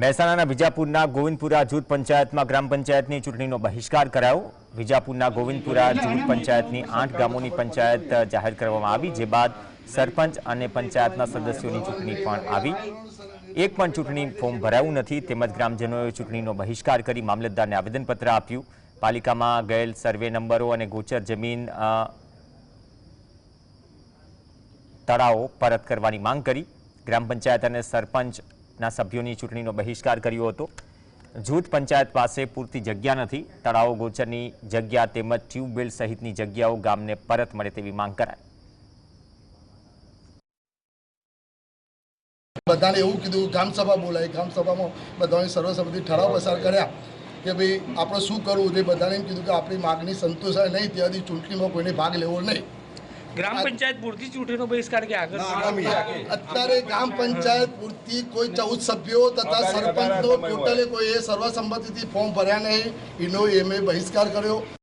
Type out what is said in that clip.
મહેસાણાના વિજાપુરના ગોવિંદપુરા જૂથ પંચાયતમાં ગ્રામ પંચાયતની ચૂંટણીનો બહિષ્કાર કરાયો. વિજાપુરના ગોવિંદપુરા જૂથ પંચાયતની આઠ ગામોની પંચાયત જાહેર કરવામાં આવી, જે બાદ સરપંચ અને પંચાયતના સદસ્યોની ચૂંટણી પણ આવી. એક પણ ચૂંટણી ફોર્મ ભરાયું નથી, તેમજ ગ્રામજનોએ ચૂંટણીનો બહિષ્કાર કરી મામલતદારને આવેદનપત્ર આપ્યું. પાલિકામાં ગયેલ સર્વે નંબરો અને ગોચર જમીન તળાવો પરત કરવાની માંગ કરી. ગ્રામ પંચાયત અને સરપંચના સભ્યોની ચૂંટણીનો બહિષ્કાર કર્યો હતો. જૂથ પંચાયત પાસે પૂરતી જગ્યા નથી. તળાવો ગોચરની જગ્યા તેમજ ટ્યુબવેલ સહિતની જગ્યાઓ ગામને પરત મળે તેવી માંગ કરાઈ. બધાને એવું કીધું ગ્રામસભા બોલાવી ગ્રામસભામાં બધાને સર્વસંમતિ ઠરાવ પસાર કર્યા કે ભાઈ આપણે શું કરવું? તે બધાને એમ કીધું કે આપણી માગણી સંતોષાય નહીં, ત્યાંથી ચૂંટણીમાં કોઈને ભાગ લેવો નહીં. ગ્રામ પંચાયત પૂરતી ચૂંટણીનો બહિષ્કાર કે આગળ અત્યારે ગ્રામ પંચાયત પૂરતી કોઈ ચૌદ સભ્યો તથા સરપંચનો ટોટલે કોઈ એ સર્વસંમતિથી ફોર્મ ભર્યા નહીં. એનો એમએ બહિષ્કાર કર્યો.